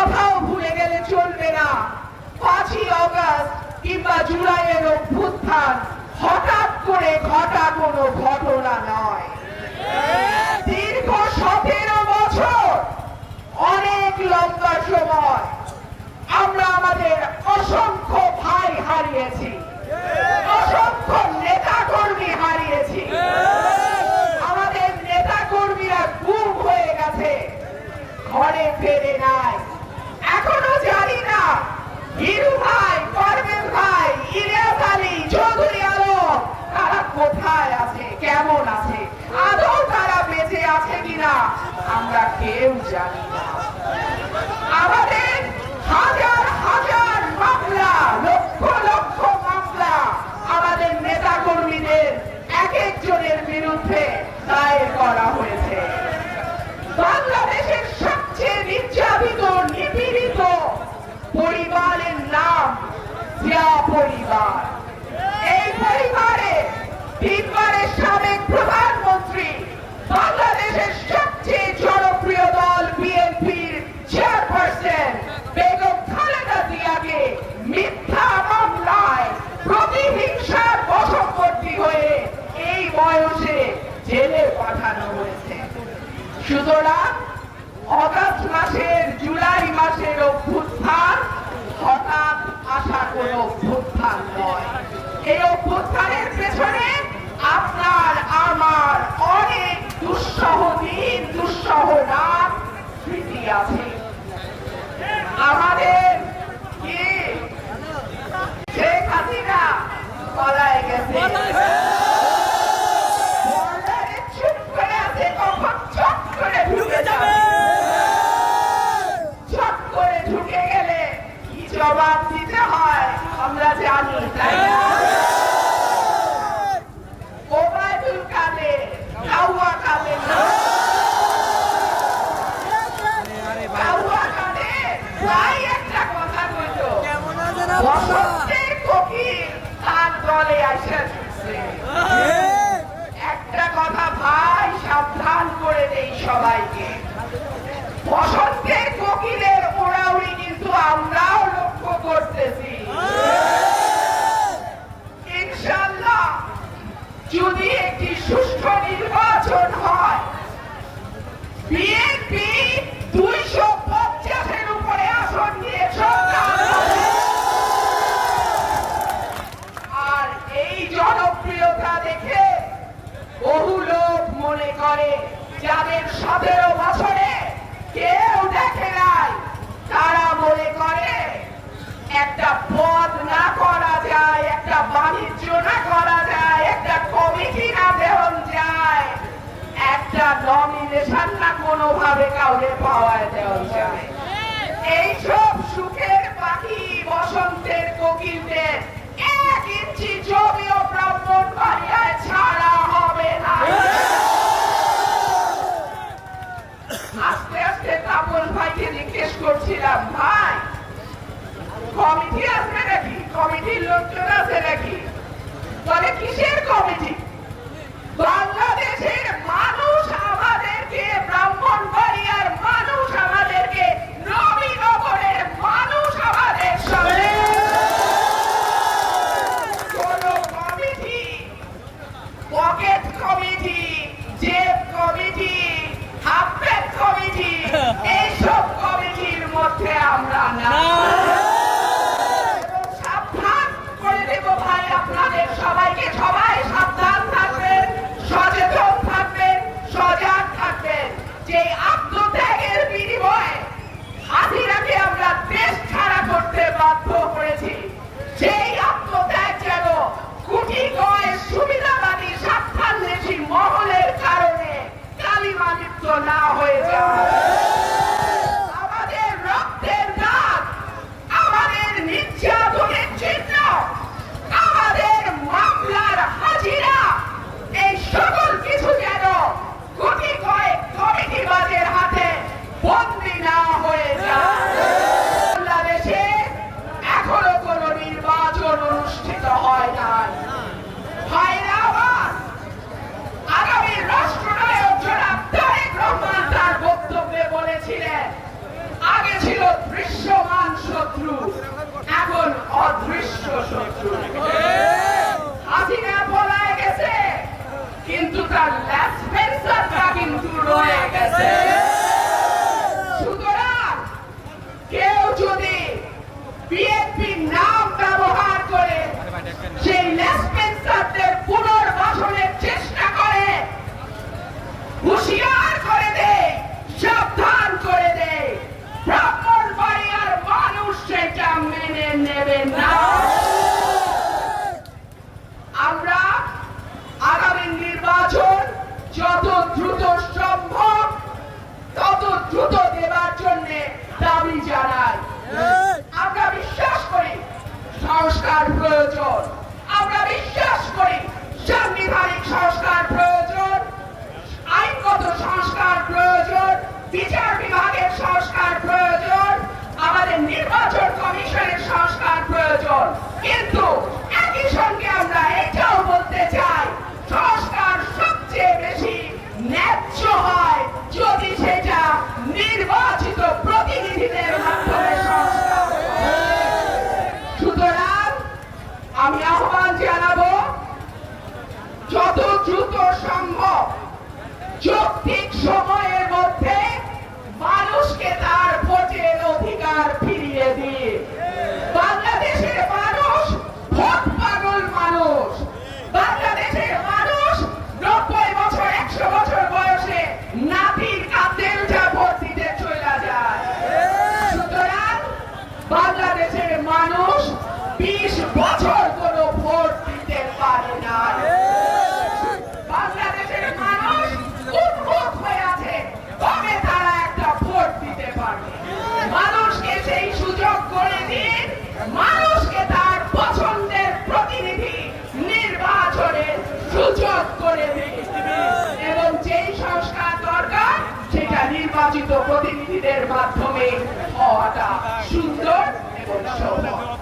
কথাও ভুলে গেলে চলবে না। পাঁচই অগস্ট কিংবা জুলাইয়ের অভ্যুত্থান হঠাৎ করে ঘটা কোনো ঘটনা নয়। দীর্ঘ সতেরো বছর অনেক লম্বা সময় আমরা আমাদের অসংখ্য ভাই হারিয়েছি। অসংখ্য নেতা কর্মী হারিয়েছি। আমাদের নেতা কর্মীরা গুম হয়ে গেছে। ঘরে ফেরে নাই জিয়া পরিবার। এই পরিবারে তিনবারের সাবেক প্রধানমন্ত্রী, বাংলাদেশের সবচেয়ে জনপ্রিয় দল বিএনপির চেয়ারপারসন বেগম খালেদা জিয়াকে মিথ্যা মামলায় প্রতিহিংসার বশবর্তী হয়ে এই বয়সে জেলে পাঠানো হয়েছে। সুতরাং Yasmin যাদের সতেরো বছরে কেউ দেখে নাই, তারা মনে করে একটা পদ না করা যায়, একটা বাণিজ্য না করা যায়, একটা কমিটি না দেওয়া যায়, একটা নমিনেশন না কোনোভাবে কাউকে পাওয়া দেওয়া যায়। এইসব বিএনপির নাম ব্যবহার করে সেই লেসপেন্সারদের পুনর্বাসনের চেষ্টা করে। হুঁশিয়ার করে দে, সাবধান করে দে। ব্রাহ্মণ বাড়িয়ার মানুষ সেটা মেনে নেবে না। আমরা আগামী নির্বাচন যত দ্রুত সম্ভব, তত দ্রুত দেবার জন্য দাবি আমরা বিশ্বাস করি সংস্কার প্রয়োজন। আমরা বিশ্বাস করি সাংবিধানিক সংস্কার প্রয়োজন, আইনগত সংস্কার প্রয়োজন, বিচার বিভাগের সংস্কার প্রয়োজন, আমাদের নির্বাচন কমিশনের সংস্কার প্রয়োজন। কিন্তু একই সঙ্গে আমরা এটাও বলতে চাই সংস্কার সবচেয়ে বেশি ন্যায্য হয় যদি সেটা নির্বাচিত প্রতিনিধিদের মাধ্যমে সংস্কার হয়। সুতরাং আমি আহ্বান জানাব যত দ্রুত সম্ভব যৌক্তিক সময়ের মধ্যে মানুষকে তার ভোটের অধিকার ফিরিয়ে দিয়ে বাংলাদেশের মানুষ ভোট পাগল মানুষ বাংলাদেশের মানুষ নব্বই বছর একশো বছর বয়সে নাতির কাঁধে উঠা ভোট দিতে চলে যায় সুতরাং বাংলাদেশের মানুষ বিশ বছর কোনো ভোট দিতে পারে না বাংলাদেশের মানুষ উন্মুখ হয়ে আছে কবে তারা একটা ভোট দিতে পারবে মানুষকে সেই সুযোগ করে দিন মানুষকে তার পছন্দের প্রতিনিধি নির্বাচনের সুযোগ করে দিন এবং যেই সংস্কার দরকার সেটা নির্বাচিত প্রতিনিধিদের মাধ্যমে হওয়াটা সুন্দর এবং সহজ।